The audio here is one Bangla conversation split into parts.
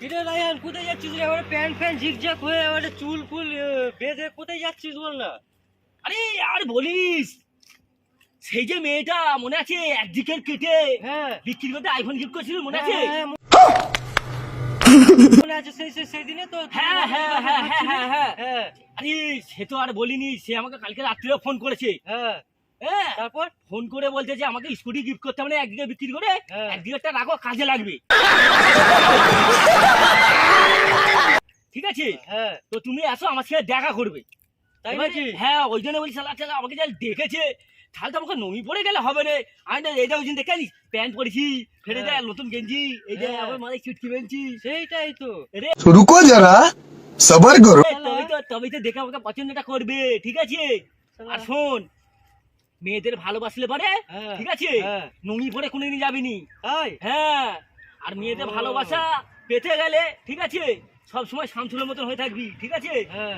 কিরে রায়ান কোথায় যাচ্ছিস রে? এবারে প্যান্ট ফ্যান ঝিকঝাক হয়ে এবারে চুল ফুল বেঁধে কোথায় যাচ্ছিস বল না? আরে আর বলিস সেই যে মেয়েটা মনে আছে একদিকের কেটে হ্যাঁ। বিক্রি করতে আইফোন গিফট করছিল মনে আছে? হ্যাঁ, হ্যাঁ, মনে আছে সেই সেই সেই দিনে তো হ্যাঁ, হ্যাঁ, হ্যাঁ, হ্যাঁ, হ্যাঁ, হ্যাঁ। আরে সে তো আর বলিনি সে আমাকে কালকে রাত্রিও ফোন করেছে। হ্যাঁ। হ্যাঁ। তারপর ফোন করে বলছে যে আমাকে স্কুটি গিফট করতে মানে একদিকে বিক্রি করে হ্যাঁ। একদিকেরটা রাখো কাজে লাগবে। ঠিক আছে? হ্যাঁ। তো তুমি আসো আমার সাথে দেখা করবে। তাই নাকি? হ্যাঁ ওই জন্য বলছি সালা সালা আমাকে যা দেখেছে। তাহলে তো আমাকে নমি পড়ে গেলে হবে রে। আমি তো এইটা ওই জন্য দেখে নিস প্যান্ট পরেছি ফেলে দেয় নতুন গেঞ্জি এই যে আমার মানে চিটকি বেঞ্চি সেইটাই তো। শুরু রুকো যারা সবার করো তবে তো তবে তো দেখে আমাকে পছন্দটা করবে ঠিক আছে? আর শোন মেয়েদের ভালোবাসলে পারে? হ্যাঁ, ঠিক আছে? হ্যাঁ। নমি পরে কোনোদিন যাবিনি। তাই? হ্যাঁ। আর মেয়েদের ভালোবাসা পেতে গেলে ঠিক আছে? সব সময় শামসুলের মতন হয়ে থাকবি ঠিক আছে।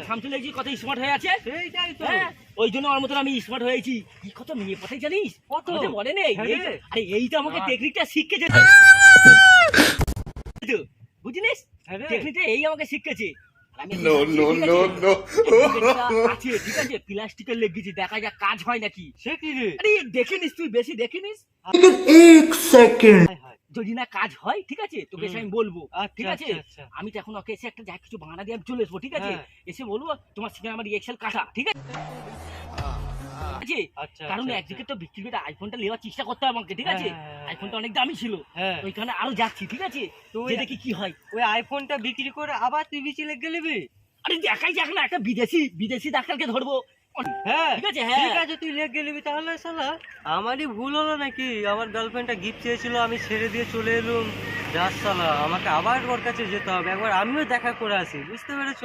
শামসুল দেখছি কত স্মার্ট হয়ে আছে। হ্যাঁ ওই জন্য আমার মতন আমি স্মার্ট হয়েছি। কি কত মেয়ে পথে জানিস? কত? বলে নেই। এই আরে এই তো আমাকে। টেকনিকটা শিখেছে তো, বুঝলিস। টেকনিকটা এই আমাকে শিখেছে। আছে, ঠিক আছে প্লাস্টিকের লেগেছি দেখা যাক কাজ হয় নাকি। সে কি রে? আরে দেখিনিস তুই বেশি দেখিনিস। যদি না কাজ হয় ঠিক আছে তোকে এসে আমি বলব। আচ্ছা, ঠিক আছে? আচ্ছা, আচ্ছা। আমি তো এখন ওকে এসে একটা যা কিছু বাংলা দিয়ে আমি চলে আসব ঠিক আছে? হ্যাঁ। এসে বলব তোমার সিনেমা আমার এক্সেল কাটা ঠিক আছে? আছে। আচ্ছা কারণ আচ্ছা, একদিকে তো বিক্রি করে আইফোনটা নেওয়ার চেষ্টা করতে হবে আমাকে ঠিক আছে? হ্যাঁ, হ্যাঁ, আইফোনটা অনেক দামি ছিল। হ্যাঁ। ওইখানে আরও যাচ্ছি ঠিক আছে? তো ওই- দেখি কি হয়। ওই আইফোনটা বিক্রি করে আবার তুই বিচি লেগে গেলিবি আরে দেখাই যাক না একটা বিদেশি বিদেশি ডাক্তারকে ধরবো। হ্যাঁ ঠিক আছে, হ্যাঁ। ঠিক আছে তুই লেগে গেলিবি তাহলে শালা। আমারই ভুল হলো নাকি? আমার গার্লফ্রেন্ডটা গিফট চেয়েছিল আমি ছেড়ে দিয়ে চলে এলুম। যাস শালা আমাকে আবার ওর কাছে যেতে হবে। একবার আমিও দেখা করে আসি বুঝতে পেরেছ?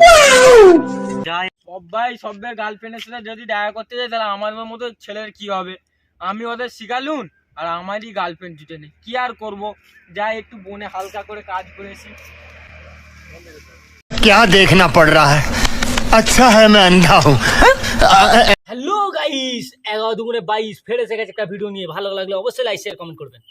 যাই সবাই সবের গার্লফ্রেন্ডের সাথে যদি দেখা করতে যায় তাহলে আমার মতো ছেলের কি হবে আমি ওদের শিখালুন আর আমারই গার্লফ্রেন্ড জুটে নেই কি আর করব যাই একটু বনে হালকা করে কাজ করেছি क्या देखना पड़ रहा है अच्छा है मैं अंधा हूँ হ্যালো গাইস এগারো দুগুণে বাইশ ফের এসে গেছে একটা ভিডিও নিয়ে ভালো লাগলে অবশ্যই লাইক শেয়ার কমেন্ট করবেন